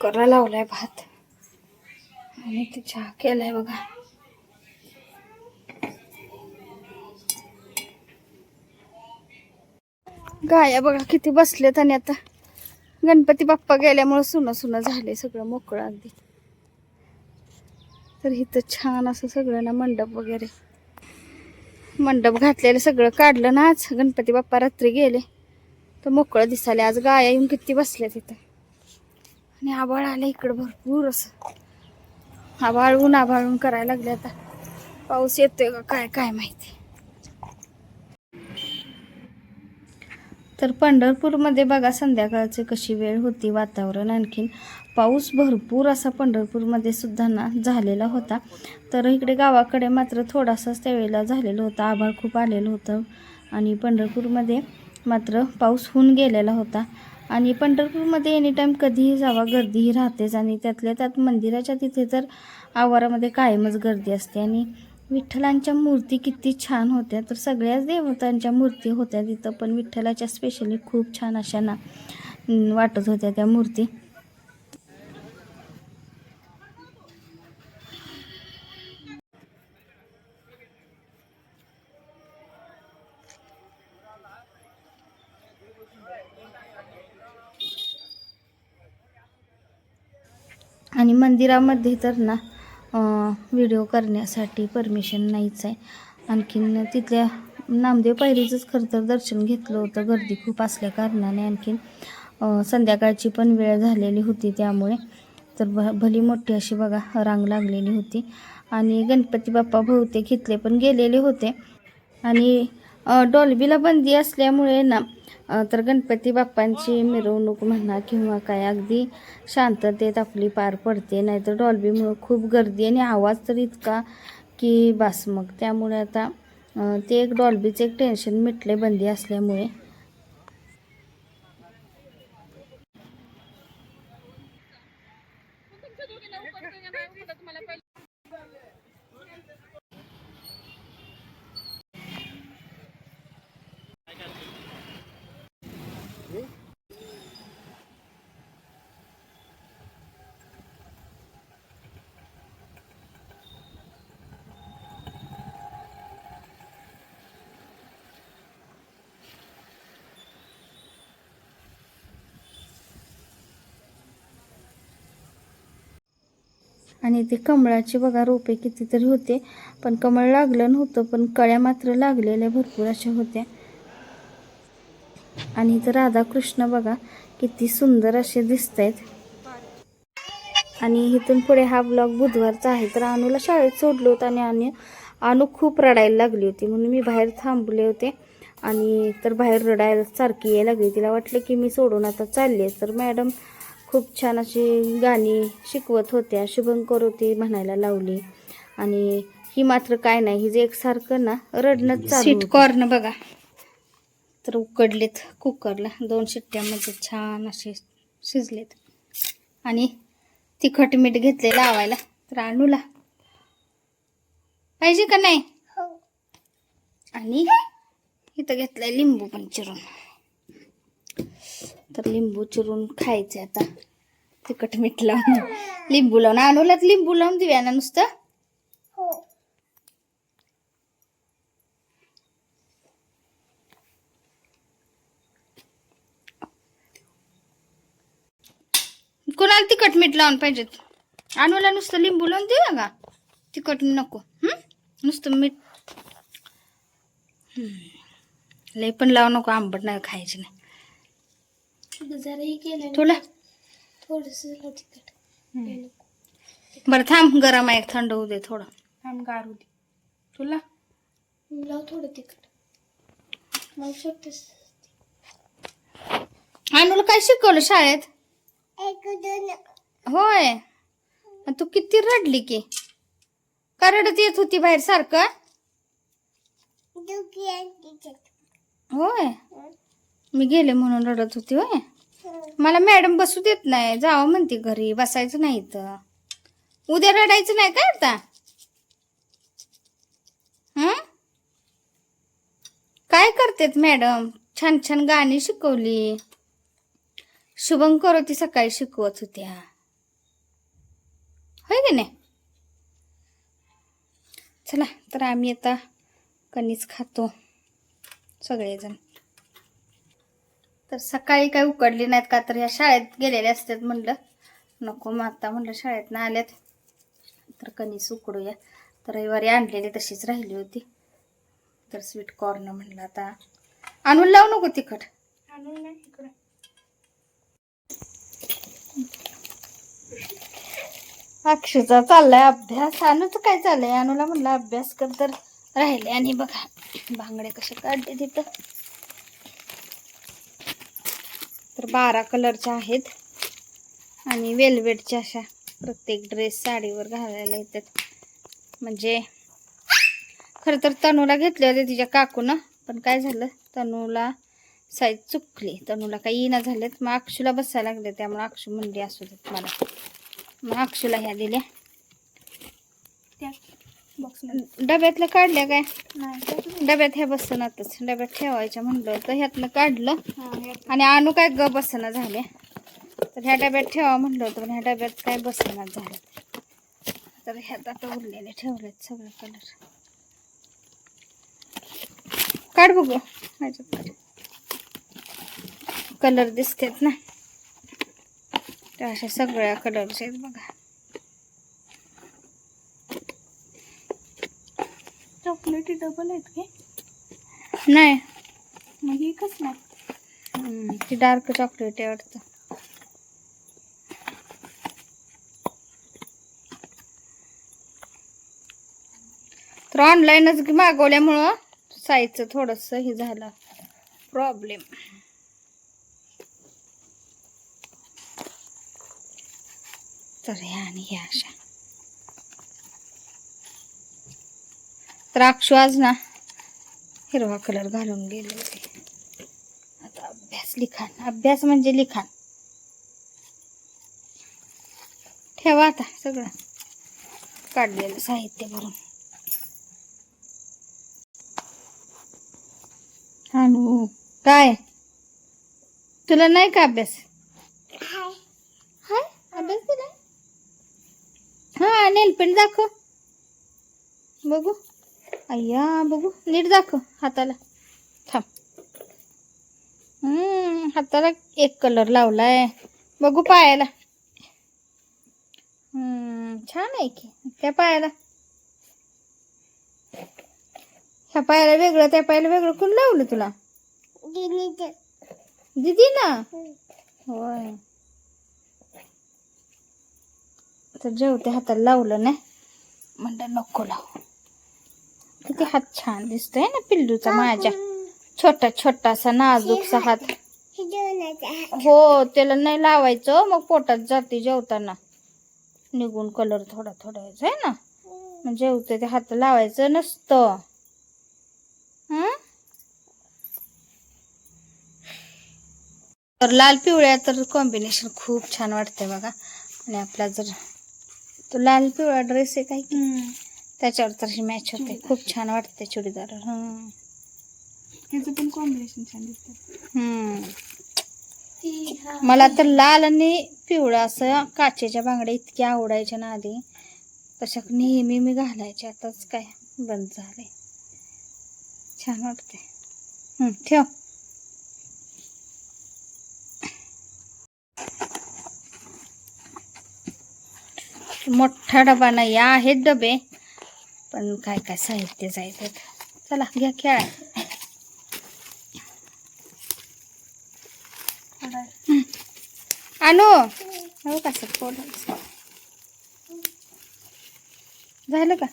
कुकरला लावलाय भात. आणि ते चहा केलाय बघा. गाया बघा किती बसलेत आणि आता गणपती बाप्पा गेल्यामुळे सुनं सुनं झाले सगळं मोकळं अगदी. तर इथं छान असं सगळं ना मंडप वगैरे. मंडप घातलेलं सगळं काढलं ना आज. गणपती बाप्पा रात्री गेले. तर मोकळं दिसाले आज गाया येऊन किती बसल्या तिथं आणि आभाळ आलं इकडं भरपूर असं. आभाळून आभाळून करायला लागले आता. पाऊस येतोय का काय काय माहिती. तर पंढरपूरमध्ये बघा संध्याकाळची कशी वेळ होती वातावरण आणखीन. पाऊस भरपूर असा पंढरपूरमध्ये सुद्धा ना झालेला होता. तर इकडे गावाकडे मात्र थोडासाच त्यावेळेला झालेलं होतं. आभाळ खूप आलेलं होतं. आणि पंढरपूरमध्ये मात्र पाऊस होऊन गेलेला होता. आणि पंढरपूरमध्ये एनी टाईम कधीही जावा गर्दीही राहतेच आणि त्यातल्या त्यात मंदिराच्या तिथे तर आवारामध्ये कायमच गर्दी असते. आणि विठ्ठलांच्या मूर्ती किती छान होत्या. तर सगळ्याच देवतांच्या मूर्ती होत्या तिथं पण विठ्ठलाच्या स्पेशली खूप छान अशा ना वाटत होत्या त्या मूर्ती. आणि मंदिरामध्ये तर ना व्हिडिओ करण्यासाठी परमिशन नाहीच आहे. आणखीन तिथल्या नामदेव पायरीचंच खरं तर दर्शन घेतलं होतं. गर्दी खूप असल्या कारणाने आणखीन संध्याकाळची पण वेळ झालेली होती त्यामुळे. तर भ भली मोठी अशी बघा रांग लागलेली होती. आणि गणपती बाप्पा बहुतेक इथले पण गेलेले होते. आणि डॉल्बीला बंदी असल्यामुळे ना तर गणपती बाप्पांची मिरवणूक म्हणा किंवा काय अगदी शांततेत आपली पार पडते. नाहीतर डॉल्बीमुळं खूप गर्दी आणि आवाज तर इतका की बास मग त्यामुळे आता ते एक डॉल्बीचं एक टेन्शन मिटले बंदी असल्यामुळे. आणि ते कमळाचे बघा रोपे कितीतरी होते. पण कमळ लागलं नव्हतं पण कळ्या मात्र लागलेल्या भरपूर अशा होत्या. आणि इथं राधाकृष्ण बघा किती सुंदर असे दिसत आहेत आणि इथून पुढे हा ब्लॉग बुधवारचा आहे. तर अनुला शाळेत सोडलं होतं आणि आणि अनु खूप रडायला लागली होती. म्हणून मी बाहेर थांबले होते. आणि तर बाहेर रडायला सारखी यायला लागली. तिला वाटलं की मी सोडून आता चालली तर मॅडम खूप छान अशी गाणी शिकवत होत्या. शुभंकर होती म्हणायला लावली. आणि ही मात्र काय नाही ही जे एकसारखं ना रडणंच होतं. कॉर्न बघा. तर उकडलेत कुकरला. दोन शिट्ट्यामध्ये छान असे शिजलेत. आणि तिखट मीठ घेतले लावायला. तर आणूला. पाहिजे का नाही? आणि इथं घेतलंय लिंबू पण चिरून. तर लिंबू चिरून खायचे आता. तिखट मीठ लावून. लिंबू लावून. आणूलाच लिंबू लावून देऊया ना नुसतं? कोणाला तिखट मीठ लावून पाहिजेत आणूला नुसतं लिंबू लावून देऊया का? तिखट नको. हं? नुसतं मीठ. हं. लय पण लावू नको. आंबट नाही खायचे नाही. जराही केलं तुला? थोडस तिखट. बरं थांब गरम आहे थंड होऊ दे थोडं. थांब गारू दे. तुला? लाव थोडं तिखट. लावू शकतेस आणूला काय शिकवलं शाळेत? होय. आणि तू किती रडली की? का रडत येत होती बाहेर सारखं? होय. मी गेले म्हणून रडत होती होय. मला मॅडम बसू देत नाही. जावं म्हणते घरी. बसायचं नाही तर उद्या रडायचं नाही का आता? हं? काय करतेत मॅडम? छान छान गाणी शिकवली. शुभंकर होती सकाळी शिकवत होत्या. होय की नाही? चला तर आम्ही आता कणीच खातो. सगळेजण. तर सकाळी काही उकडली नाहीत का तर ह्या शाळेत गेलेले असतात म्हणलं. नको मग आता म्हणलं शाळेत ना आल्यात तर कणीस उकडूया. तर रविवारी आणलेली तशीच राहिली होती. तर स्वीट कॉर्न म्हणलं आता. आणून लावू नको तिखट. अक्षूचा चाललाय अभ्यास. अनुचं काय चाललंय? अनुला म्हणलं अभ्यास कर तर राहिले. आणि बघा बांगडे कसे काढले तिथं. तर बारा कलरच्या आहेत. आणि वेलवेटच्या अशा प्रत्येक ड्रेस साडीवर घालायला येतात. म्हणजे खरं तर तनूला घेतले होते तिच्या काकूनं पण काय झालं? तनूला साईज चुकली. तनूला काही येणं झालेत. मग अक्षूला बसायला लागले. त्यामुळे अक्षू म्हणली असू देत मला. मग अक्षूला ह्या दिल्या. त्या डब्यातलं काढल्या काय? डब्यात ह्या बसनातच डब्यात ठेवायच्या म्हणलं होतं ह्यातनं काढलं. आणि आणू काय ग बसना झाले तर ह्या डब्यात ठेवा म्हणलं होतं पण ह्या डब्यात काय बसनाच झालं तर ह्यात आता उरलेले ठेवलेत सगळे कलर काढ बघू. ह्याच्यात. कलर दिसतात ना. त्या अशा सगळ्या कलरचे आहेत बघा. चॉकलेटी डबल आहेत की नाही. मग एकच नाही ती डार्क चॉकलेट आहे वाटतं. तर ऑनलाईनच मागवल्यामुळं साईजचं थोडंसं हे झालं प्रॉब्लेम तर ह्या आणि ह्या अशा. तर अक्षू आज ना हिरवा कलर घालून गेले आता अभ्यास लिखाण अभ्यास म्हणजे लिखाण. ठेवा आता सगळं. काढलेलं साहित्य भरून. काय? तुला नाही का अभ्यास? हाय. अभ्यास दिला हा नेलपेंट दाखव. बघू. अय्या बघू. नीट दाखव हाताला. थांब. हम्म, हाताला एक कलर लावलाय. बघू पायाला. हम्म, छान आहे की. त्या पायाला. ह्या पायाला वेगळं त्या पायाला वेगळं. कोण लावलं तुला? दिदी ना होय. तर जेवते हाताला लावलं नाही. म्हणलं नको लावू. किती हात छान दिसतोय ना पिल्लूचा माझ्या. छोटा छोटासा नाजूकसा हात. हो त्याला नाही लावायचं मग पोटात जाते जेवताना. निघून कलर थोडा थोडा यायचा आहे ना. मग जेवते ते हात लावायचं नसतं? तर लाल पिवळ्या तर कॉम्बिनेशन खूप छान वाटते बघा. आणि आपला जर तो लाल पिवळा ड्रेस आहे काय की? त्याच्यावर तर मॅच होते. खूप छान वाटते चुडीदार. हं. ह्याचं पण कॉम्बिनेशन छान दिसतं. मला तर लाल आणि पिवळा असं काचेच्या बांगड्या इतक्या आवडायच्या ना आधी. तशा नेहमी मी घालायचे. आताच काय बंद झाले छान वाटते ठेव. मोठा डबा नाही आहेत डबे. पण काय काय साहित्य जायचं? चला, घ्या, खेळा. आणू हो कसं पोटाचं. झालं का?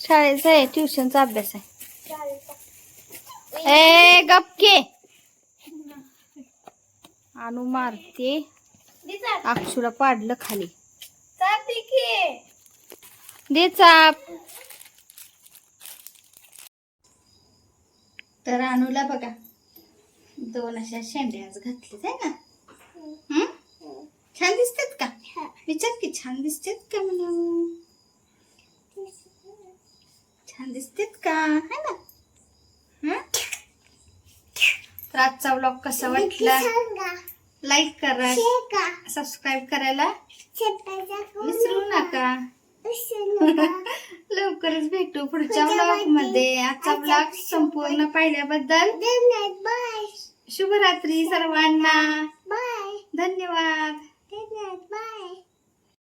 शाळेचा आहे ट्युशनचा अभ्यास आहे. ए, गपके! आणू मारते. अक्षुला पाडलं खाली. दे चाप. तर अनुला बघा दोन अशा शेंड्या आज घातल्यात आहे ना? हं? छान दिसतात का? विचार की छान दिसतात का म्हणून? छान दिसतात का? है ना? हं? तर आजचा ब्लॉग कसा वाटला? लाईक करा. सबस्क्राईब करायला विसरू नका. लवकरच भेटू पुढच्या ब्लॉगमध्ये. आजचा ब्लॉग संपूर्ण पाहिल्याबद्दल शुभरात्री सर्वांना. धन्यवाद. Bye.